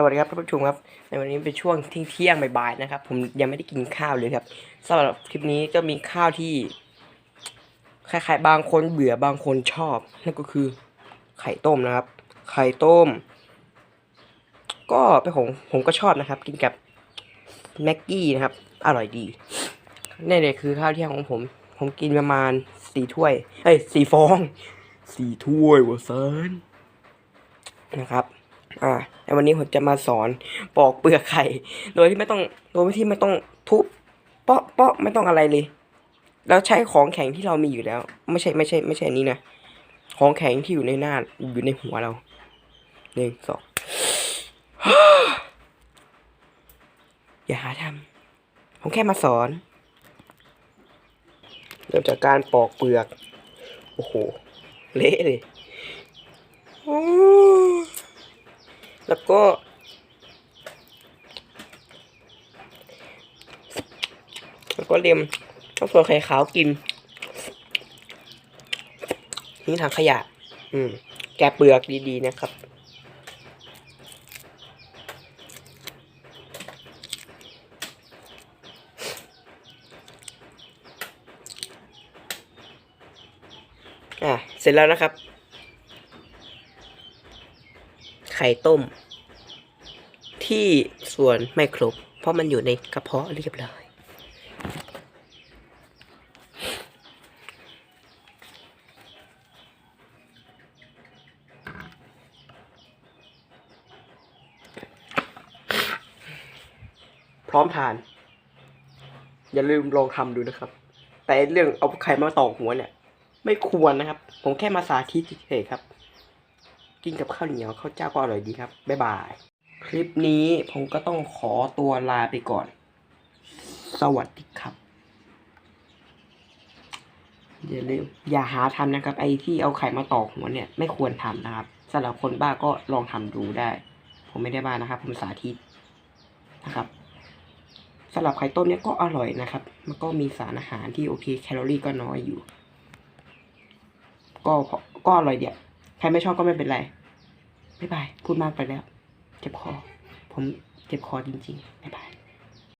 สวัสดีครับท่านผู้ชมครับ ในวันนี้เป็นช่วงเที่ยงบ่ายๆนะครับ ผมยังไม่ได้กินข้าวเลยครับสำหรับคลิปนี้ก็มีข้าวที่คล้ายๆบางคนเบื่อบางคนชอบนั่นก็คือไข่ต้มนะครับ ไข่ต้ม ก็เป็นของผมก็ชอบนะครับ กินกับแม็กกี้นะครับ อร่อยดีนี่เลยคือข้าวเที่ยงของผม ผมกินประมาณสี่ถ้วยเอ้ยสี่ฟองสี่ถ้วยวะเซินนะครับ อ่าในวันนี้ผมจะมาสอนปอกเปลือกไข่ โดยที่ไม่ต้องโดยที่ไม่ต้องทุบเปาะเปาะไม่ต้องอะไรเลย แล้วใช้ของแข็งที่เรามีอยู่แล้ว ไม่ใช่ไม่ใช่ ไม่ใช่นนี้นะของแข็งที่อยู่ในหน้าอยู่ในหัวเราหนึ่งสองอย่าหาทำผมแค่มาสอน เริ่มจากการปอกเปลือก โอ้โห เละเลยโอ้ แล้วก็ แล้วก็เลียมต้องส่วนไข่ขาวกิน นี่ถังขยะ อืม แกะเปลือกดีๆนะครับอะ เสร็จแล้วนะครับ ไข่ต้ม ที่ส่วนไม่ครบ เพราะมันอยู่ในกระเพาะเรียบร้อยพร้อมทาน อย่าลืมลองทำดูนะครับ แต่เรื่องเอาไข่มาตอกหัวเนี่ย ไม่ควรนะครับ ผมแค่มาสาธิตเฉยครับ กินกับข้าวเหนียวข้าวเจ้าก็อร่อยดีครับ บ๊ายบาย คลิปนี้ผมก็ต้องขอตัวลาไปก่อน สวัสดีครับ อย่าลืมอย่าหาทำนะครับ ไอที่เอาไข่มาตอกหัวเนี่ย ไม่ควรทำนะครับสำหรับคนบ้าก็ลองทำดูได้ ผมไม่ได้บ้านะครับ ผมสาธิตนะครับสำหรับไข่ต้มเนี่ยก็อร่อยนะครับ มันก็มีสารอาหารที่โอเค แคลอรี่ก็น้อยอยู่ ก็พอก็อร่อยเดียวใครไม่ชอบก็ไม่เป็นไร บ๊ายบายพูดมากไปแล้ว เจ็บคอ ผมเจ็บคอจริงๆบ๊ายบาย